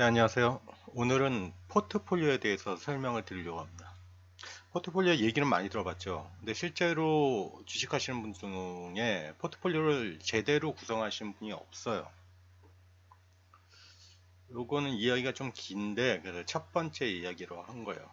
네, 안녕하세요. 오늘은 포트폴리오에 대해서 설명을 드리려고 합니다. 포트폴리오 얘기는 많이 들어봤죠. 근데 실제로 주식하시는 분 중에 포트폴리오를 제대로 구성하시는 분이 없어요. 요거는 이야기가 좀 긴데 그래서 첫 번째 이야기로 한 거예요.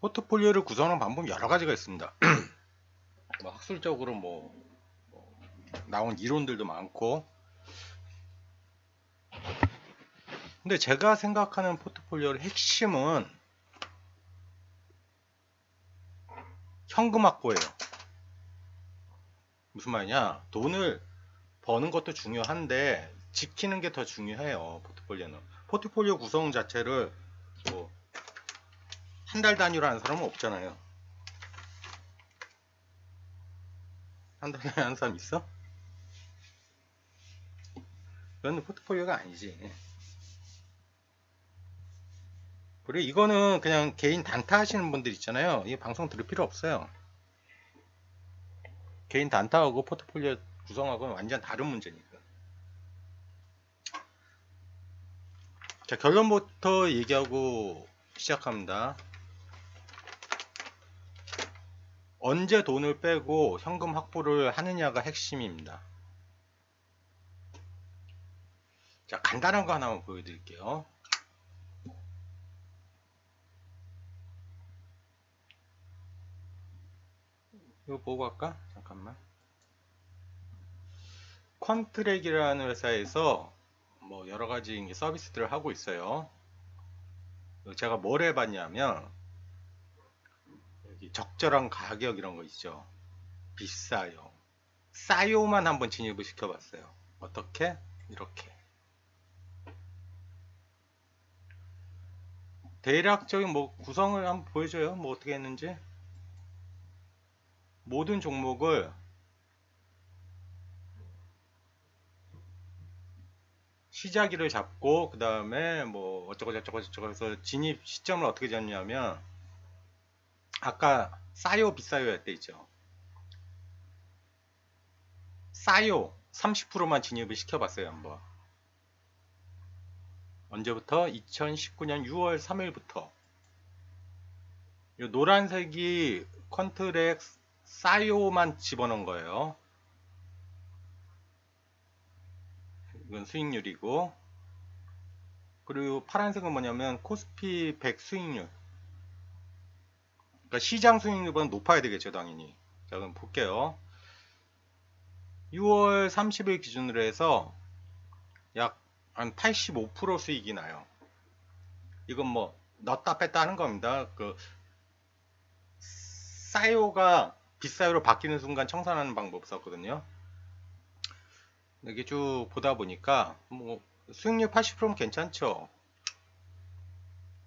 포트폴리오를 구성하는 방법 여러 가지가 있습니다. 뭐 학술적으로 뭐, 뭐 나온 이론들도 많고 근데 제가 생각하는 포트폴리오의 핵심은 현금 확보예요. 무슨 말이냐? 돈을 버는 것도 중요한데 지키는 게 더 중요해요. 포트폴리오는. 포트폴리오 구성 자체를 뭐 한 달 단위로 하는 사람은 없잖아요. 한 달 단위로 하는 사람 있어? 그건 포트폴리오가 아니지. 그래 이거는 그냥 개인 단타 하시는 분들 있잖아요. 이 방송 들을 필요 없어요. 개인 단타하고 포트폴리오 구성하고는 완전 다른 문제니까. 자 결론부터 얘기하고 시작합니다. 언제 돈을 빼고 현금 확보를 하느냐가 핵심입니다. 자 간단한 거 하나만 보여드릴게요. 이거 보고 갈까? 잠깐만. 컨트랙이라는 회사에서 뭐 여러 가지 서비스들을 하고 있어요. 제가 뭘 해봤냐면 여기 적절한 가격 이런 거 있죠. 비싸요. 싸요만 한번 진입을 시켜봤어요. 어떻게? 이렇게. 대략적인 뭐 구성을 한번 보여줘요. 뭐 어떻게 했는지. 모든 종목을 시작일을 잡고 그 다음에 뭐 어쩌고 저쩌고 저쩌고 해서 진입 시점을 어떻게 잡냐면 아까 싸요 비싸요 할 때 있죠. 싸요 30%만 진입을 시켜봤어요 한번. 언제부터? 2019년 6월 3일부터. 이 노란색이 컨트랙 싸요만 집어넣은 거예요. 이건 수익률이고. 그리고 파란색은 뭐냐면 코스피 100 수익률. 그러니까 시장 수익률보다 높아야 되겠죠 당연히. 자 그럼 볼게요. 6월 30일 기준으로 해서 약 한 85% 수익이 나요. 이건 뭐 넣었다 뺐다 하는 겁니다. 그 싸요가 비싸요로 바뀌는 순간 청산하는 방법 썼거든요. 이렇게 쭉 보다 보니까 뭐 수익률 80%면 괜찮죠?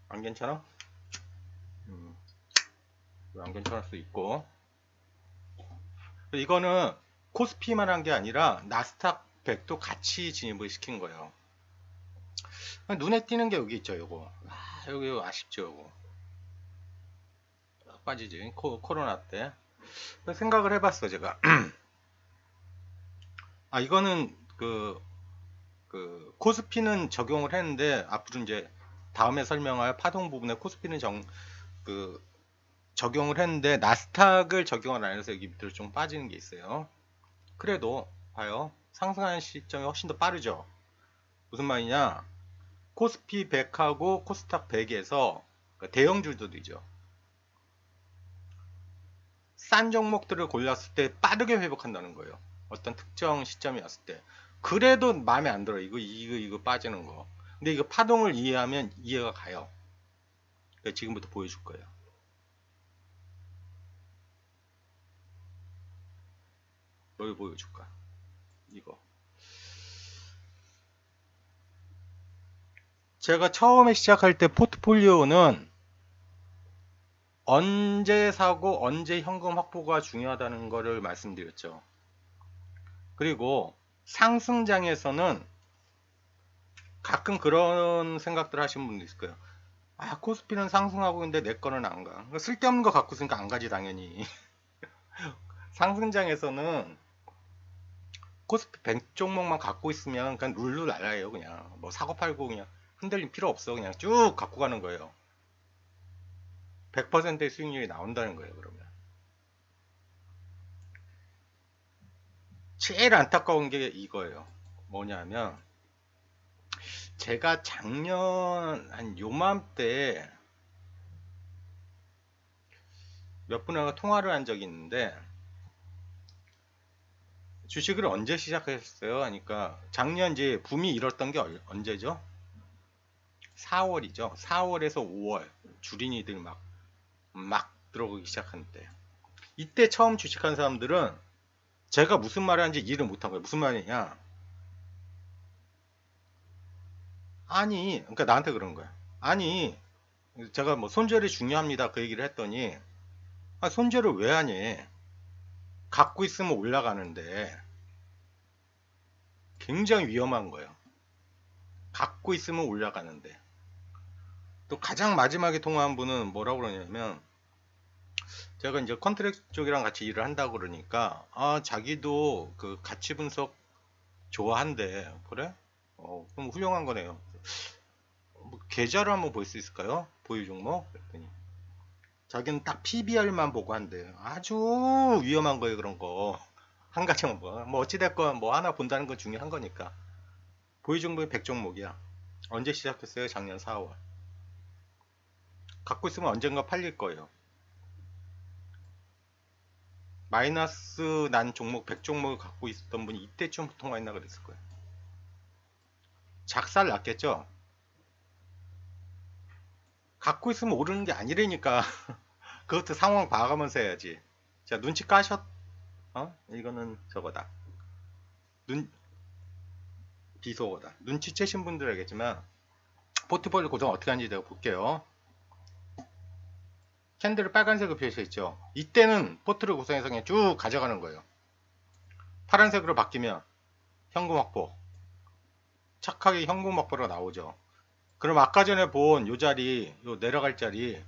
안 괜찮아? 음, 안 괜찮을 수 있고 이거는 코스피만 한 게 아니라 나스닥 100도 같이 진입을 시킨 거예요. 눈에 띄는 게 여기 있죠, 요거. 아, 여기 아쉽죠, 요거. 빠지지, 코, 코로나 때. 생각을 해봤어 제가. 아 이거는 그, 그 코스피는 적용을 했는데 앞으로 이제 다음에 설명할 파동 부분에 코스피는 정, 그 적용을 했는데 나스닥을 적용을 안 해서 여기 밑으로 좀 빠지는 게 있어요. 그래도 봐요. 상승하는 시점이 훨씬 더 빠르죠. 무슨 말이냐? 코스피 100하고 코스닥 100에서 그 대형주들이죠 싼 종목들을 골랐을 때 빠르게 회복한다는 거예요. 어떤 특정 시점이 왔을 때. 그래도 마음에 안 들어. 이거, 이거, 이거 빠지는 거. 근데 이거 파동을 이해하면 이해가 가요. 그러니까 지금부터 보여줄 거예요. 뭘 보여줄까? 이거. 제가 처음에 시작할 때 포트폴리오는 언제 사고 언제 현금 확보가 중요하다는 것을 말씀드렸죠. 그리고 상승장에서는 가끔 그런 생각들 하시는 분도 있을 거예요. 아, 코스피는 상승하고 있는데 내 거는 안 가. 그러니까 쓸데없는 거 갖고 있으니까 안 가지, 당연히. 상승장에서는 코스피 100 종목만 갖고 있으면 그냥 룰루 날라요 그냥 뭐 사고 팔고 그냥 흔들림 필요 없어 그냥 쭉 갖고 가는 거예요 100%의 수익률이 나온다는 거예요 그러면 제일 안타까운 게 이거예요 뭐냐면 제가 작년 한 요맘때 몇 분하고 통화를 한 적이 있는데 주식을 언제 시작하셨어요? 하니까 작년 이제 붐이 일었던 게 얼- 언제죠? 4월이죠. 4월에서 5월 주린이들 막 막 들어오기 시작한 때. 이때 처음 주식한 사람들은 제가 무슨 말을 하는지 이해를 못한 거예요. 무슨 말이냐? 아니, 그러니까 나한테 그런 거야. 아니, 제가 뭐 손절이 중요합니다. 그 얘기를 했더니 아, 손절을 왜 하니? 갖고 있으면 올라가는데 굉장히 위험한 거예요. 갖고 있으면 올라가는데 또 가장 마지막에 통화한 분은 뭐라고 그러냐면 제가 이제 컨트랙 쪽이랑 같이 일을 한다고 그러니까 아 자기도 그 가치 분석 좋아한대 그래? 어 그럼 훌륭한 거네요. 뭐 계좌를 한번 볼 수 있을까요? 보유 종목 그랬더니 자기는 딱 PBR만 보고 한대요. 아주 위험한 거예요 그런 거. 한 가지만 뭐, 뭐 어찌됐건 뭐 하나 본다는 건 중요한 거니까. 보유 종목이 100종목이야. 언제 시작했어요? 작년 4월. 갖고 있으면 언젠가 팔릴 거예요. 마이너스 난 종목 100종목을 갖고 있었던 분이 이때쯤 통화했나 그랬을 거예요. 작살 났겠죠? 갖고 있으면 오르는 게 아니라니까. 그것도 상황 봐가면서 해야지. 자, 눈치 까셨, 어? 이거는 저거다. 눈, 비속어다. 눈치 채신 분들 알겠지만, 포트폴리오 구성 어떻게 하는지 내가 볼게요. 캔들을 빨간색으로 표시했죠. 이때는 포트를 구성해서 그냥 쭉 가져가는 거예요. 파란색으로 바뀌면 현금 확보. 착하게 현금 확보로 나오죠. 그럼 아까 전에 본 요 자리, 요 내려갈 자리,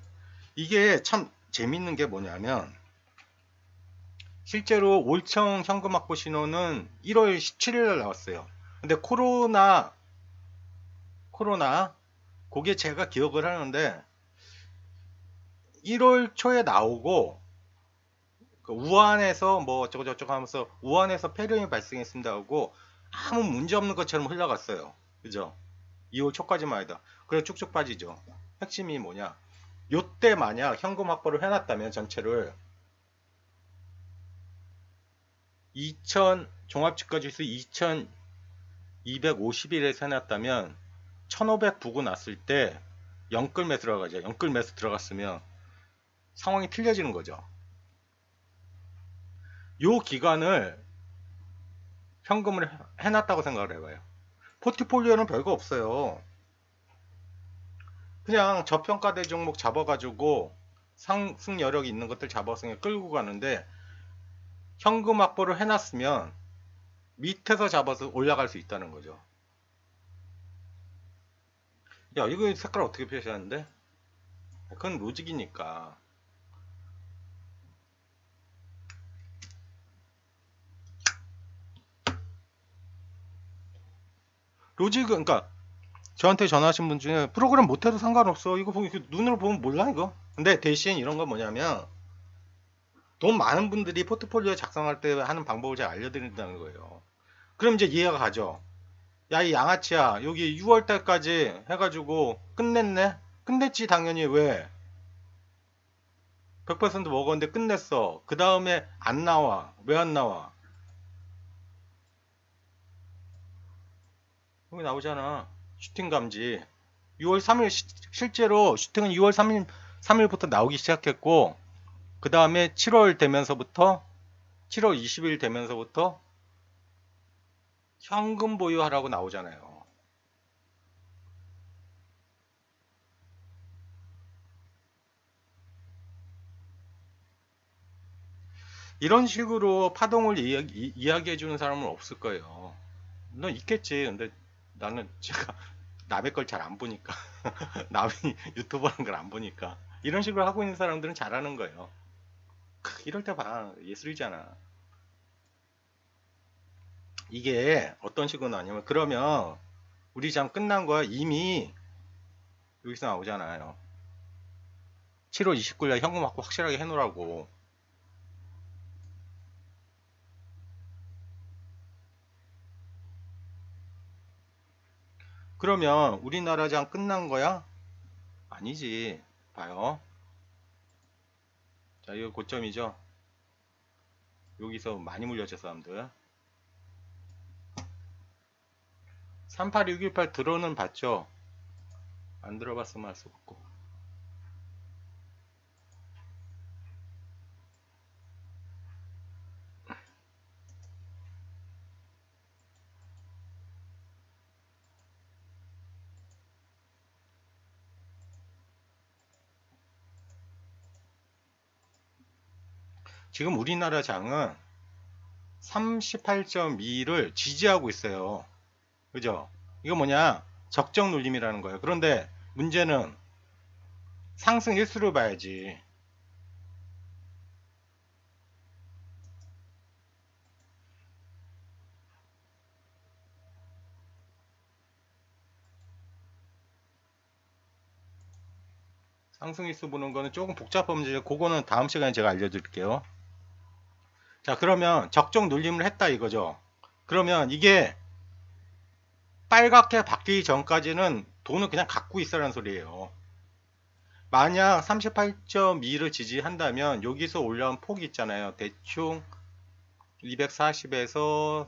이게 참 재밌는 게 뭐냐면, 실제로 올청 현금 확보 신호는 1월 17일 날 나왔어요. 근데 코로나, 코로나, 그게 제가 기억을 하는데, 1월 초에 나오고, 그 우한에서 뭐 어쩌고저쩌고 하면서 우한에서 폐렴이 발생했습니다 하고 아무 문제 없는 것처럼 흘러갔어요. 그죠? 2월 초까지만 해도. 그래 쭉쭉 빠지죠. 핵심이 뭐냐? 요때 만약 현금 확보를 해놨다면 전체를 2000 종합주가지수 2250일에서 해놨다면 1500 부고 났을 때 영끌 매수 들어가죠. 영끌 매수 들어갔으면 상황이 틀려지는 거죠. 요 기간을 현금을 해- 해놨다고 생각을 해봐요. 포트폴리오는 별거 없어요. 그냥 저평가된 종목 잡아가지고 상승 여력이 있는 것들 잡아서 끌고 가는데 현금 확보를 해놨으면 밑에서 잡아서 올라갈 수 있다는 거죠. 야, 이거 색깔 어떻게 표시하는데? 그건 로직이니까. 로직은, 그러니까 저한테 전화하신 분 중에 프로그램 못해도 상관없어. 이거 보기 눈으로 보면 몰라 이거. 근데 대신 이런 건 뭐냐면 돈 많은 분들이 포트폴리오 작성할 때 하는 방법을 제가 알려드린다는 거예요. 그럼 이제 이해가 가죠. 야 이 양아치야 여기 6월 달까지 해가지고 끝냈네. 끝냈지 당연히 왜? 100% 먹었는데 끝냈어. 그 다음에 안 나와. 왜 안 나와? 여기 나오잖아. 슈팅 감지. 6월 3일 시- 실제로 슈팅은 6월 3일 3일부터 나오기 시작했고 그 다음에 7월 되면서부터 7월 20일 되면서부터 현금 보유하라고 나오잖아요. 이런 식으로 파동을 이야기, 이야기해 주는 사람은 없을 거예요. 넌 있겠지. 근데 나는 제가 남의 걸 잘 안 보니까 남이 유튜브 하는 걸 안 보니까 이런 식으로 하고 있는 사람들은 잘하는 거예요. 크, 이럴 때 봐. 예술이잖아. 이게 어떤 식으로 나냐면 그러면 우리 장 끝난 거야 이미 여기서 나오잖아요 7월 29일 현금 확보 확실하게 해놓으라고 그러면 우리나라 장 끝난 거야? 아니지. 봐요. 자 이거 고점이죠? 여기서 많이 물렸죠 사람들. 38618 들어는 봤죠? 안 들어봤으면 할 수 없고 지금 우리나라 장은 38.2를 지지하고 있어요. 그죠? 이거 뭐냐? 적정 눌림이라는 거예요. 그런데 문제는 상승 일수를 봐야지. 상승 일수 보는 거는 조금 문제, 그거는 다음 시간에 제가 알려드릴게요. 자, 그러면 적정 눌림을 했다 이거죠. 그러면 이게 빨갛게 바뀌기 전까지는 돈을 그냥 갖고 있으라는 소리예요. 만약 38.2를 지지한다면 여기서 올라온 폭이 있잖아요. 대충 240에서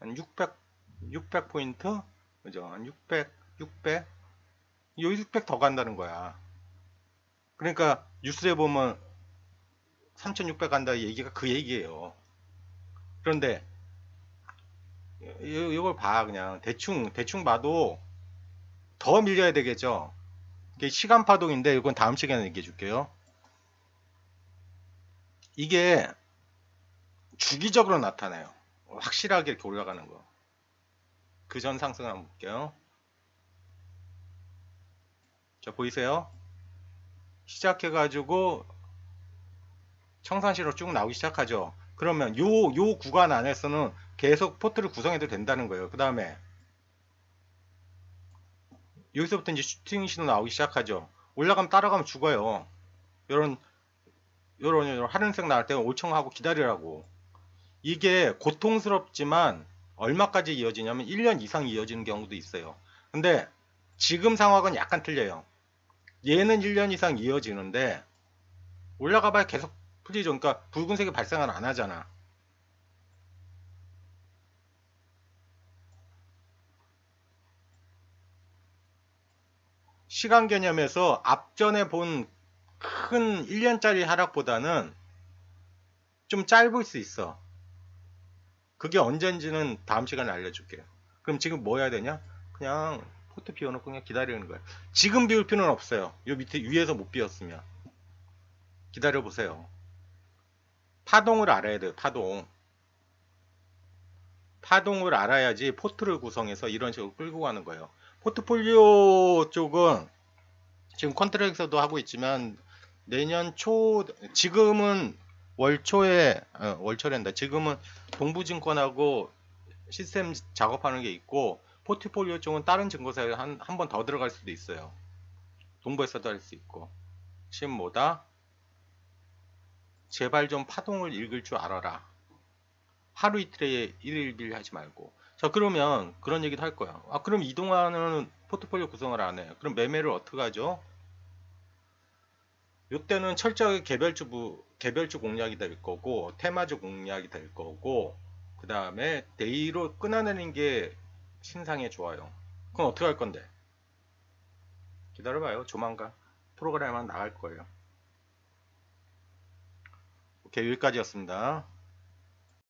한 600, 600포인트? 그죠? 한 600, 600? 여기 600 더 간다는 거야. 그러니까 뉴스에 보면 3600 간다 얘기가 그 얘기예요. 그런데 이- 이걸 봐 그냥 대충 대충 봐도 더 밀려야 되겠죠. 이게 시간 파동인데 이건 다음 시간에 얘기해 줄게요. 이게 주기적으로 나타나요. 확실하게 이렇게 올라가는 거. 그 전 상승 한번 볼게요. 자 보이세요? 시작해가지고 청산시로 쭉 나오기 시작하죠. 그러면 요, 요 구간 안에서는 계속 포트를 구성해도 된다는 거예요. 그 다음에 여기서부터 이제 슈팅 신호 나오기 시작하죠. 올라가면 따라가면 죽어요. 요런, 요런, 요런 하늘색 나올 때 5청 하고 기다리라고. 이게 고통스럽지만 얼마까지 이어지냐면 1년 이상 이어지는 경우도 있어요. 근데 지금 상황은 약간 틀려요. 얘는 1년 이상 이어지는데 올라가 봐야 계속 풀리죠. 그러니까 붉은색이 발생을 안 하잖아. 시간 개념에서 앞전에 본 큰 1년짜리 하락보다는 좀 짧을 수 있어. 그게 언젠지는 다음 시간에 알려줄게요. 그럼 지금 뭐 해야 되냐? 그냥 포트 비워놓고 그냥 기다리는 거야. 지금 비울 필요는 없어요. 요 밑에 위에서 못 비웠으면. 기다려 보세요. 파동을 알아야 돼요. 파동. 파동을 알아야지 포트를 구성해서 이런 식으로 끌고 가는 거예요. 포트폴리오 쪽은 지금 컨트랙에서도 하고 있지만 내년 초 지금은 월초에 어, 월초랜다. 지금은 동부증권하고 시스템 작업하는 게 있고 포트폴리오 쪽은 다른 증거사에 한 한 번 더 들어갈 수도 있어요. 동부에서도 할 수 있고 지금 뭐다? 제발 좀 파동을 읽을 줄 알아라. 하루 이틀에 일일비일 하지 말고. 자 그러면 그런 얘기도 할 거야. 아 그럼 이동화는 포트폴리오 구성을 안 해. 그럼 매매를 어떻게 하죠? 이때는 철저하게 개별주 개별주 공략이 될 거고 테마주 공략이 될 거고 그 다음에 데이로 끊어내는 게 신상에 좋아요. 그럼 어떻게 할 건데? 기다려봐요. 조만간 프로그램 하나 나갈 거예요. 오케이 여기까지였습니다.